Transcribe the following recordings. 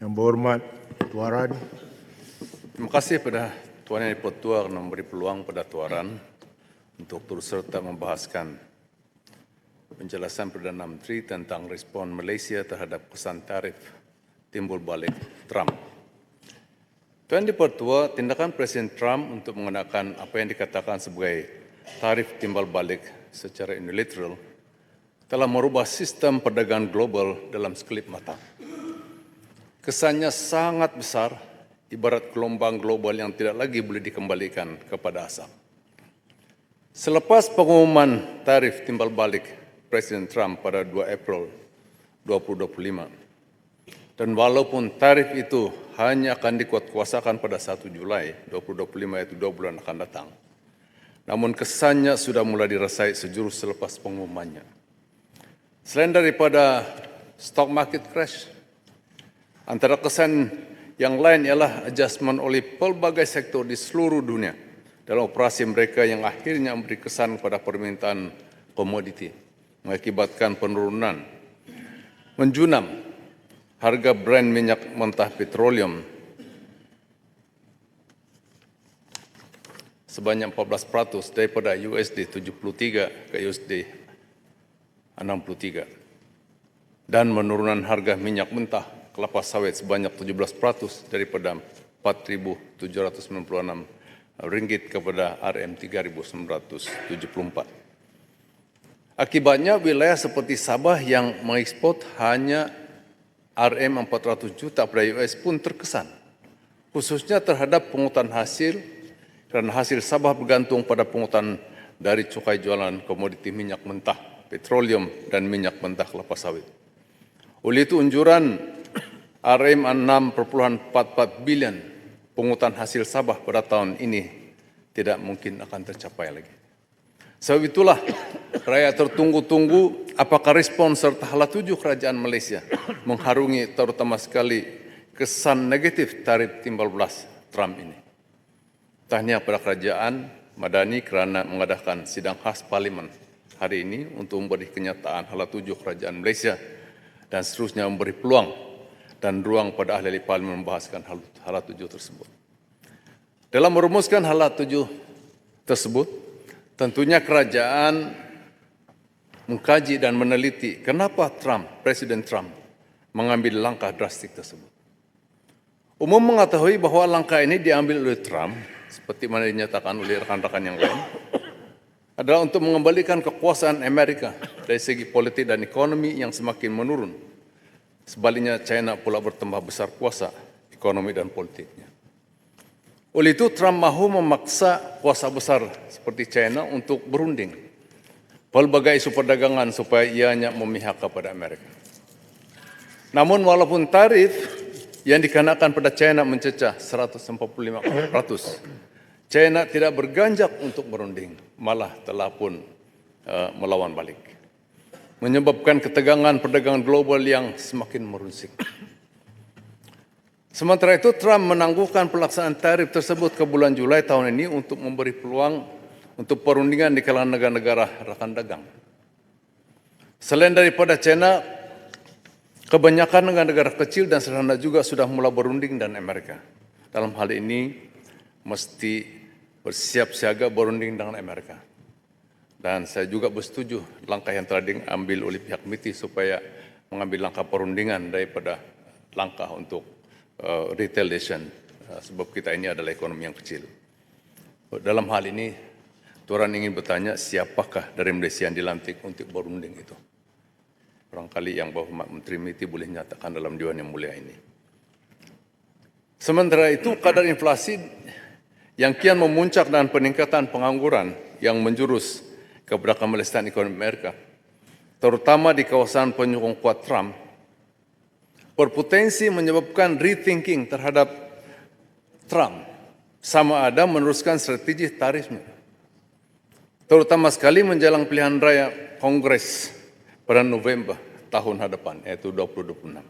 Yang berhormat Tuaran, Terima kasih pada Tuan Yang Dipertua memberi peluang pada Tuaran untuk turut serta membahaskan penjelasan Perdana Menteri tentang respon Malaysia terhadap kesan tarif timbul balik Trump. Tuan Dipertua, tindakan Presiden Trump untuk mengenakan apa yang dikatakan sebagai tarif timbal balik secara unilateral telah merubah sistem perdagangan global dalam sekelip mata. Kesannya sangat besar, ibarat gelombang global yang tidak lagi boleh dikembalikan kepada asal. Selepas pengumuman tarif timbal balik Presiden Trump pada 2 April 2025, dan walaupun tarif itu hanya akan dikuatkuasakan pada 1 Julai 2025, yaitu dua bulan akan datang, namun kesannya sudah mulai dirasai sejurus selepas pengumumannya. Selain daripada stock market crash, Antara kesan yang lain ialah adjustment oleh pelbagai sektor di seluruh dunia dalam operasi mereka yang akhirnya memberi kesan kepada permintaan komoditi, mengakibatkan penurunan. Menjunam harga brand minyak mentah petroleum sebanyak 14% daripada USD 73 ke USD 63 dan menurunan harga minyak mentah kelapa sawit sebanyak 17% daripada 4.796 ringgit kepada RM 3.974. Akibatnya wilayah seperti Sabah yang mengekspor hanya RM 400 juta pada US pun terkesan. Khususnya terhadap pungutan hasil kerana hasil Sabah bergantung pada pungutan dari cukai jualan komoditi minyak mentah, petroleum dan minyak mentah kelapa sawit. Oleh itu unjuran RM 6.44 bilion pungutan hasil Sabah pada tahun ini tidak mungkin akan tercapai lagi. Sebab itulah rakyat tertunggu-tunggu apakah respon serta hala tuju kerajaan Malaysia mengharungi terutama sekali kesan negatif tarif timbal belas Trump ini. Tahniah pada kerajaan Madani kerana mengadakan sidang khas parlimen hari ini untuk memberi kenyataan hala tuju kerajaan Malaysia dan seterusnya memberi peluang dan ruang pada ahli-ahli parlimen membahaskan hal, hal tujuh tersebut. Dalam merumuskan hal tujuh tersebut, tentunya kerajaan mengkaji dan meneliti kenapa Trump, Presiden Trump, mengambil langkah drastik tersebut. Umum mengetahui bahawa langkah ini diambil oleh Trump, seperti mana dinyatakan oleh rekan-rekan yang lain, adalah untuk mengembalikan kekuasaan Amerika dari segi politik dan ekonomi yang semakin menurun. Sebaliknya, China pula bertambah besar kuasa ekonomi dan politiknya. Oleh itu, Trump mahu memaksa kuasa besar seperti China untuk berunding pelbagai isu perdagangan supaya ianya memihak kepada Amerika. Namun walaupun tarif yang dikenakan pada China mencecah 145%, China tidak berganjak untuk berunding, malah telah pun uh, melawan balik. Menyebabkan ketegangan perdagangan global yang semakin merunsik. Sementara itu, Trump menangguhkan pelaksanaan tarif tersebut ke bulan Julai tahun ini untuk memberi peluang untuk perundingan di kalangan negara-negara rakan dagang. Selain daripada China, kebanyakan negara-negara kecil dan sederhana juga sudah mulai berunding dan Amerika. Dalam hal ini, mesti bersiap siaga berunding dengan Amerika. Dan saya juga bersetuju langkah yang telah diambil oleh pihak MITI supaya mengambil langkah perundingan daripada langkah untuk uh, retaliation uh, sebab kita ini adalah ekonomi yang kecil. Dalam hal ini, Turan ingin bertanya siapakah dari Malaysia yang dilantik untuk berunding itu. Barangkali yang bahawa Menteri MITI boleh nyatakan dalam Dewan yang mulia ini. Sementara itu, kadar inflasi yang kian memuncak dan peningkatan pengangguran yang menjurus kepada kemelesatan ekonomi Amerika, terutama di kawasan penyokong kuat Trump, berpotensi menyebabkan rethinking terhadap Trump sama ada meneruskan strategi tarifnya. Terutama sekali menjelang pilihan raya Kongres pada November tahun hadapan, yaitu 2026.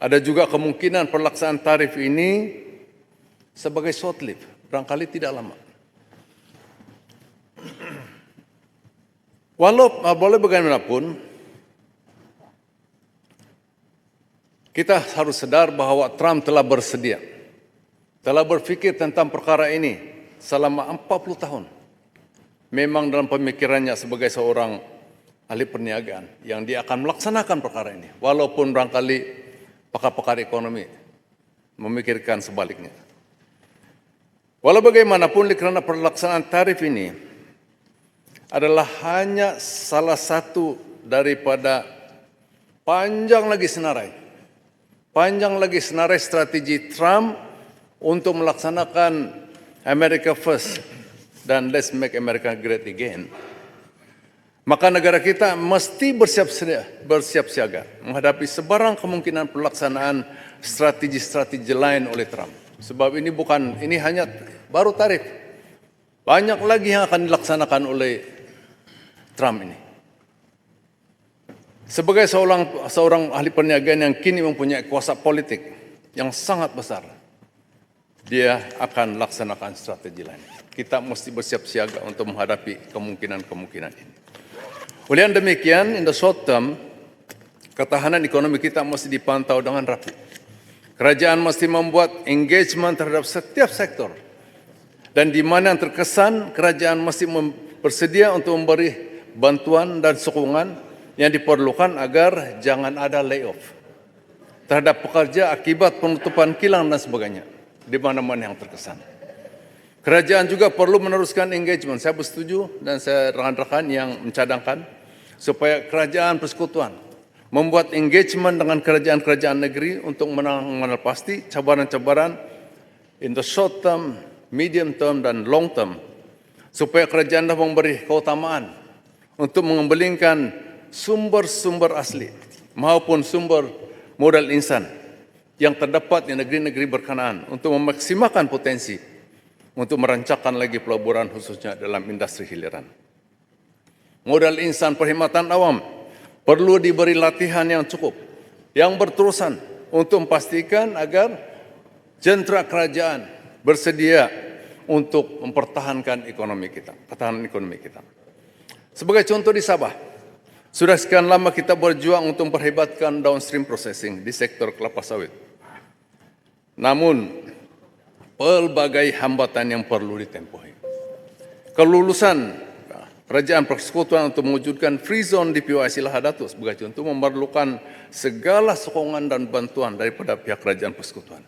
Ada juga kemungkinan pelaksanaan tarif ini sebagai short live, barangkali tidak lama. Walau boleh bagaimanapun, kita harus sadar bahwa Trump telah bersedia, telah berpikir tentang perkara ini selama 40 tahun. Memang dalam pemikirannya sebagai seorang ahli perniagaan yang dia akan melaksanakan perkara ini. Walaupun barangkali pakar-pakar ekonomi memikirkan sebaliknya. Walau bagaimanapun kerana pelaksanaan tarif ini adalah hanya salah satu daripada panjang lagi senarai. Panjang lagi senarai strategi Trump untuk melaksanakan America First dan Let's Make America Great Again. Maka negara kita mesti bersiap bersiap siaga menghadapi sebarang kemungkinan pelaksanaan strategi-strategi lain oleh Trump. Sebab ini bukan ini hanya baru tarif. Banyak lagi yang akan dilaksanakan oleh Trump ini. Sebagai seorang seorang ahli perniagaan yang kini mempunyai kuasa politik yang sangat besar, dia akan laksanakan strategi lain. Kita mesti bersiap siaga untuk menghadapi kemungkinan-kemungkinan ini. Oleh demikian, in the short term, ketahanan ekonomi kita mesti dipantau dengan rapi. Kerajaan mesti membuat engagement terhadap setiap sektor. Dan di mana yang terkesan, kerajaan mesti bersedia untuk memberi bantuan dan sokongan yang diperlukan agar jangan ada layoff terhadap pekerja akibat penutupan kilang dan sebagainya di mana-mana yang terkesan. Kerajaan juga perlu meneruskan engagement. Saya bersetuju dan saya rekan-rekan yang mencadangkan supaya kerajaan persekutuan membuat engagement dengan kerajaan-kerajaan negeri untuk menangani pasti cabaran-cabaran in the short term, medium term dan long term supaya kerajaan dah memberi keutamaan untuk mengembalikan sumber-sumber asli maupun sumber modal insan yang terdapat di negeri-negeri berkenaan untuk memaksimalkan potensi untuk merancangkan lagi pelaburan khususnya dalam industri hiliran. Modal insan perkhidmatan awam perlu diberi latihan yang cukup, yang berterusan untuk memastikan agar jentera kerajaan bersedia untuk mempertahankan ekonomi kita, pertahanan ekonomi kita. Sebagai contoh di Sabah, sudah sekian lama kita berjuang untuk memperhebatkan downstream processing di sektor kelapa sawit. Namun, pelbagai hambatan yang perlu ditempuhi. Kelulusan Kerajaan Persekutuan untuk mewujudkan free zone di PYC Lahadatu sebagai contoh memerlukan segala sokongan dan bantuan daripada pihak Kerajaan Persekutuan.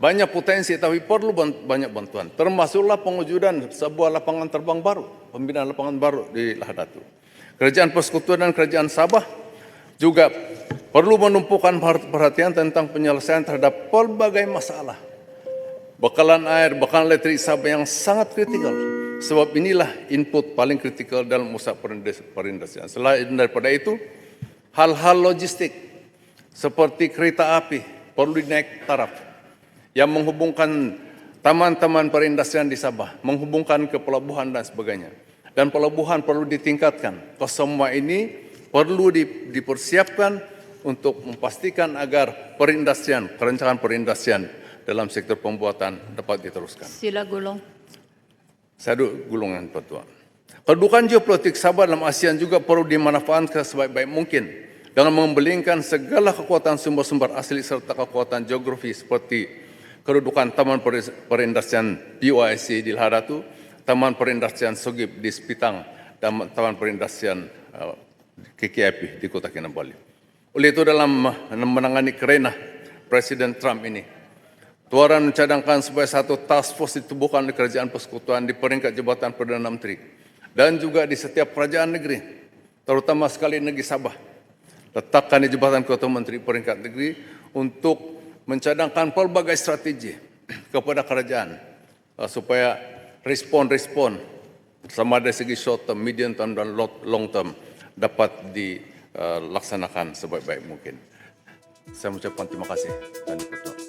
Banyak potensi tapi perlu banyak bantuan. Termasuklah pengujudan sebuah lapangan terbang baru, pembinaan lapangan baru di Lahadatu. Kerajaan Persekutuan dan Kerajaan Sabah juga perlu menumpukan perhatian tentang penyelesaian terhadap pelbagai masalah bakalan air, bakalan elektrik Sabah yang sangat kritikal. Sebab inilah input paling kritikal dalam usaha perindustrian. Selain daripada itu, hal-hal logistik seperti kereta api perlu dinaik taraf yang menghubungkan taman-taman perindustrian di Sabah, menghubungkan ke pelabuhan dan sebagainya. Dan pelabuhan perlu ditingkatkan. Kesemua ini perlu di- dipersiapkan untuk memastikan agar perindustrian, perencanaan perindustrian dalam sektor pembuatan dapat diteruskan. Sila gulong. Saya duduk gulungan Tuan. Kedudukan geopolitik Sabah dalam ASEAN juga perlu dimanfaatkan sebaik-baik mungkin dengan membelingkan segala kekuatan sumber-sumber asli serta kekuatan geografi seperti kedudukan Taman Perindustrian PYC di Lahadatu, Taman Perindustrian Sogip di Sepitang, dan Taman Perindustrian uh, KKIP di Kota Kinabalu. Oleh itu dalam menangani kerenah Presiden Trump ini, Tuaran mencadangkan supaya satu task force ditubuhkan oleh kerajaan persekutuan di peringkat jabatan Perdana Menteri dan juga di setiap kerajaan negeri, terutama sekali negeri Sabah. Letakkan di jabatan Ketua Menteri peringkat negeri untuk mencadangkan pelbagai strategi kepada kerajaan uh, supaya respon-respon sama dari segi short term, medium term dan lo- long term dapat dilaksanakan sebaik-baik mungkin. Saya mengucapkan terima kasih dan.